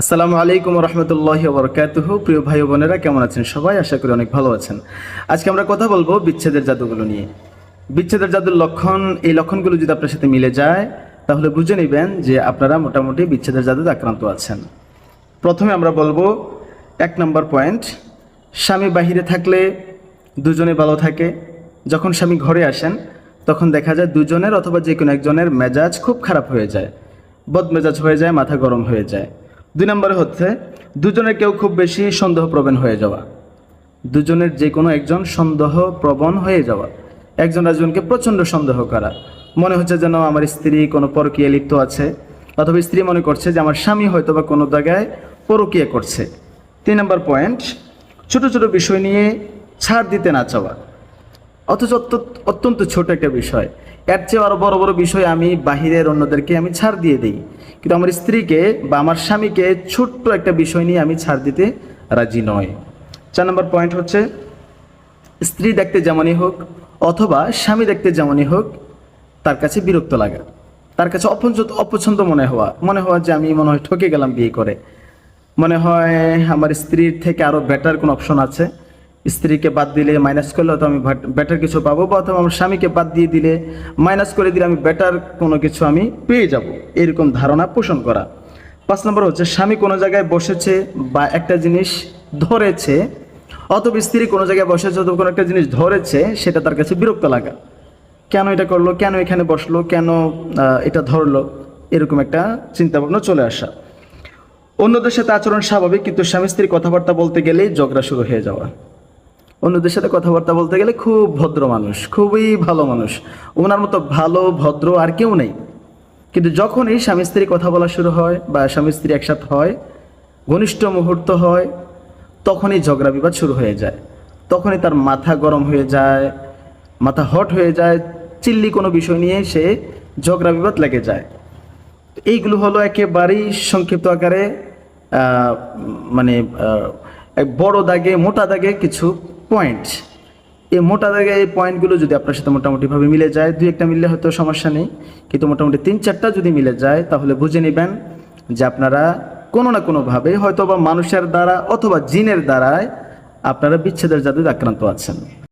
আসসালামু আলাইকুম রহমতুল্লাহ বরকাতুহ প্রিয় ভাই বোনেরা, কেমন আছেন সবাই? আশা করি অনেক ভালো আছেন। আজকে আমরা কথা বলব বিচ্ছেদের জাদুগুলো নিয়ে। বিচ্ছেদের জাদুর লক্ষণ, এই লক্ষণগুলো যদি আপনার সাথে মিলে যায়, তাহলে বুঝে নেবেন যে আপনারা মোটামুটি বিচ্ছেদের জাদুতে আক্রান্ত আছেন। প্রথমে আমরা বলব এক নম্বর পয়েন্ট, স্বামী বাহিরে থাকলে দুজনে ভালো থাকে। যখন স্বামী ঘরে আসেন, তখন দেখা যায় দুজনের অথবা যে কোনো একজনের মেজাজ খুব খারাপ হয়ে যায়। বদমেজাজ হয়ে যায়, মাথা গরম হয়ে যায়। দুই নম্বরে হচ্ছে, দুজনের কেউ খুব বেশি সন্দেহপ্রবণ হয়ে যাওয়া। দুজনের যে কোনো একজন সন্দেহ প্রবণ হয়ে যাওয়া। একজন একজনকে প্রচণ্ড সন্দেহ করা। মনে হচ্ছে যেন আমার স্ত্রী কোনো পরকীয়া লিপ্ত আছে, অথবা স্ত্রী মনে করছে যে আমার স্বামী হয়তো বা কোনো জায়গায় পরকীয়া করছে। তিন নম্বর পয়েন্ট, ছোট ছোট বিষয় নিয়ে ছাড় দিতে না চাওয়া। অথচ অত্যন্ত ছোট একটা বিষয়। এর চেয়ে আরও বড় বড় বিষয় আমি বাহিরের অন্যদেরকে আমি ছাড় দিয়ে দিই। কিন্তু আমার স্ত্রীকে বা আমার স্বামীকে ছোট্ট একটা বিষয় নিয়ে আমি ছাড় দিতে রাজি নয়। চার নম্বর পয়েন্ট হচ্ছে, স্ত্রী দেখতে যেমনই হোক অথবা স্বামী দেখতে যেমনই হোক, তার কাছে বিরক্ত লাগা। তার কাছে অপছন্দ অপছন্দ মনে হওয়া। মনে হওয়া যে আমি মনে হয় ঠকে গেলাম বিয়ে করে। মনে হয় আমার স্ত্রীর থেকে আরও বেটার কোনো অপশন আছে। স্ত্রীকে বাদ দিলে মাইনাস করলে হয়তো আমি বেটার কিছু পাবো বা অথবা আমার স্বামীকে বাদ দিয়ে দিলে মাইনাস করে দিলে আমি বেটার কোনো কিছু আমি পেয়ে যাব। এরকম ধারণা পোষণ করা। পাঁচ নম্বর হচ্ছে, স্বামী কোনো জায়গায় বসেছে বা একটা জিনিস ধরেছে, অথবা স্ত্রী কোনো জায়গায় বসেছে অথবা কোনো একটা জিনিস ধরেছে, সেটা তার কাছে বিরক্ত লাগা। কেন এটা করল? কেন এখানে বসল? কেন এটা ধরলো? এরকম একটা চিন্তা ভাবনা চলে আসা। অন্যদের সাথে আচরণ স্বাভাবিক, কিন্তু স্বামী স্ত্রী কথাবার্তা বলতে গেলেই ঝগড়া শুরু হয়ে যাওয়া। অন্যদের সাথে কথাবার্তা বলতে গেলে খুব ভদ্র মানুষ, খুবই ভালো মানুষ। ওনার মতো ভালো, ভদ্র আর কেউ নেই। কিন্তু যখনই স্বামী স্ত্রী কথা বলা শুরু হয় বা স্বামী স্ত্রী একসাথে হয়, ঘনিষ্ঠ মুহূর্ত হয়, তখনই ঝগড়া বিবাদ শুরু হয়ে যায়। তখনই তার মাথা গরম হয়ে যায়, মাথা হট হয়ে যায়, চিল্লি কোনো বিষয় নিয়ে সে ঝগড়া বিবাদ লেগে যায়। এইগুলো হলো একেবারেই সংক্ষিপ্ত আকারে মানে বড় দাগে, মোটা দাগে কিছু পয়েন্ট এই মোটা জায়গায় এই পয়েন্টগুলো যদি আপনার সাথে মোটামুটিভাবে মিলে যায়, দুই একটা মিললে হয়তো সমস্যা নেই, কিন্তু মোটামুটি তিন চারটা যদি মিলে যায়, তাহলে বুঝে নেবেন যে আপনারা কোনো না কোনোভাবে হয়তো বা মানুষের দ্বারা অথবা জিনের দ্বারায় আপনারা বিচ্ছেদের জাদুতে আক্রান্ত আছেন।